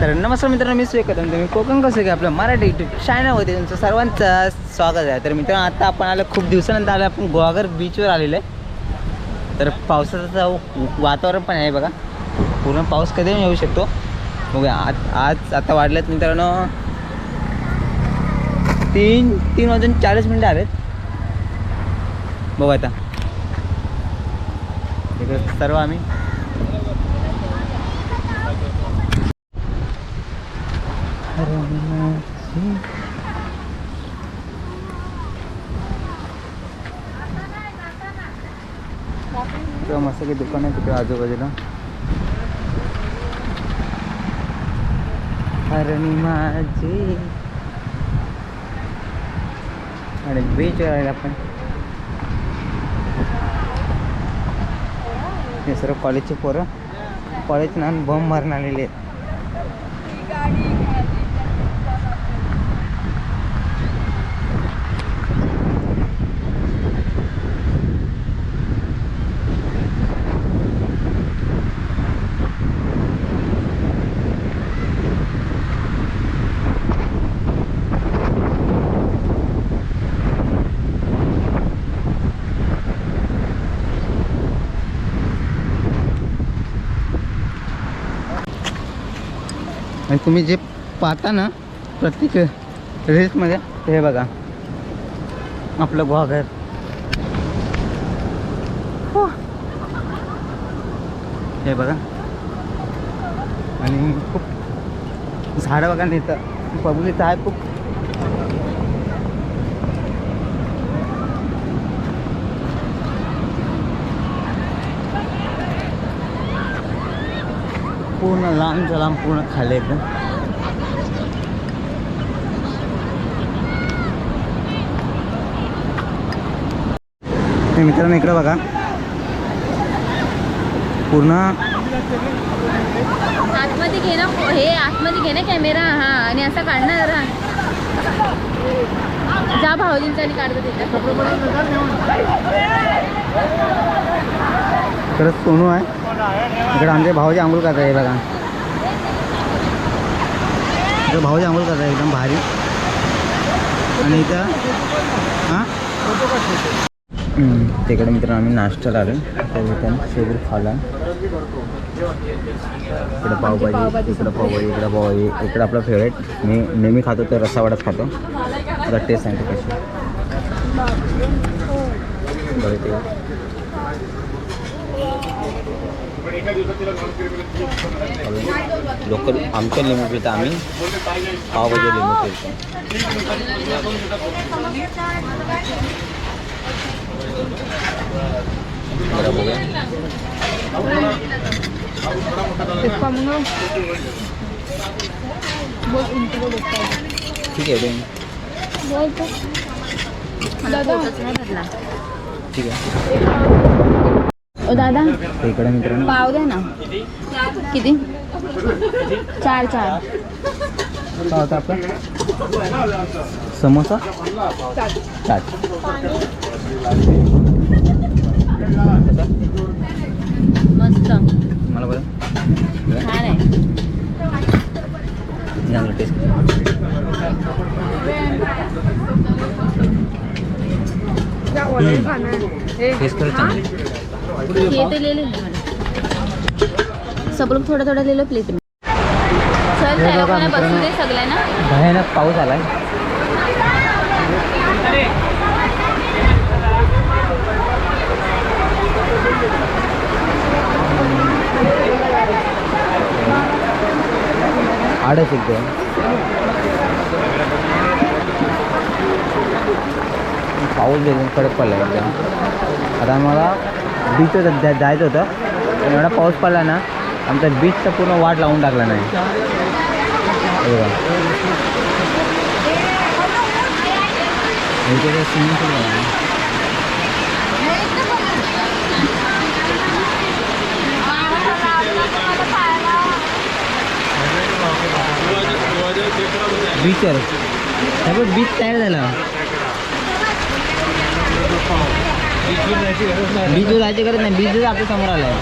तर नमस्कार मित्रांनो मी स्वेकदम तुम्ही कोकण कसं की आपलं मराठी युट्यूब चॅनलमध्ये तुमचं सर्वांचं स्वागत आहे. तर मित्रांनो आता आपण आलं खूप दिवसानंतर आलं आपण गोवाघर बीचवर आलेलं आहे. तर पावसाचं वातावरण पण आहे बघा. पूर्ण पाऊस कधी येऊ शकतो. बघूया आज आज आता वाढलेत मित्रांनो तीन तीन वाजून चाळीस मिनटं आलेत. बघू आता. इकडे सर्व आम्ही तेव्हा मस्त काही दुकान आहे तिकडे आजूबाजूला. हरणी माझी. आणि बीचवर आहे आपण. हे सर्व कॉलेजचे पोरं. कॉलेज ना बम मारून आलेले आहेत. आणि तुम्ही जे पाहता ना प्रत्येक रील्समध्ये ते हे बघा. आपलं गोवाघर हो. हे बघा. आणि खूप झाडं बघा ना इथं. पब्लिक आहे खूप. पूर्ण लांबच्या लांब पूर्ण खाली एकदम. मित्रांनो इकडं बघा. पूर्ण. आतमध्ये घे ना हे आतमध्ये घे ना कॅमेरा हा आणि असा काढणार जरा जा भाऊजींचा आणि काढतो तिथं. इकडं सोनू आहे. इकडे आमचे भाऊजी आंघोळ करत आहे बघा. इकडं भाऊजी आंघोळ करत आहे एकदम भारी. आणि इथं हां? तिकडे मित्र आम्ही नाश्ता आलो तर इथं शेगूर खाला इकडं पावभाजी इकडं पावभाजी इकडं पावभाजी. इकडं आपलं फेवरेट मी नेहमी खातो तर रसावाडाच खातो. आता टेस्ट सांगतो कशी. बरं ते लोकल आमच्या लिमिट येतं आम्ही पावभाजी लिमिट येतो ठीक आहे ठीक आहे. ओ दादा. इकडे मित्रांनो. पाव द्या ना. किती? चार चार. काय होतं आपलं. समोसा? चाट? मस्त. मला बरं छान आहे. चांगलं टेस्ट टेस्ट खरंच चांगली. ये तो ले ले सब लोग थोडं थोडं ले लो प्लेट में चल त्या लोकांना बसू. दे सगळ्यांना. भयानक पाऊस आलाय. आडच एकदम पाऊस एकदम कडक पडला एकदम आता आम्हाला बीचवर जायचं होतं. पण एवढा पाऊस पडला ना आमचा बीचचा पूर्ण वाट लावून टाकला नाही. हे स्विमिंग पूल आहे. सगळं बीच तयार झालं. बीजू जायची गरज नाही. बिजू आपल्यासमोर आलाय.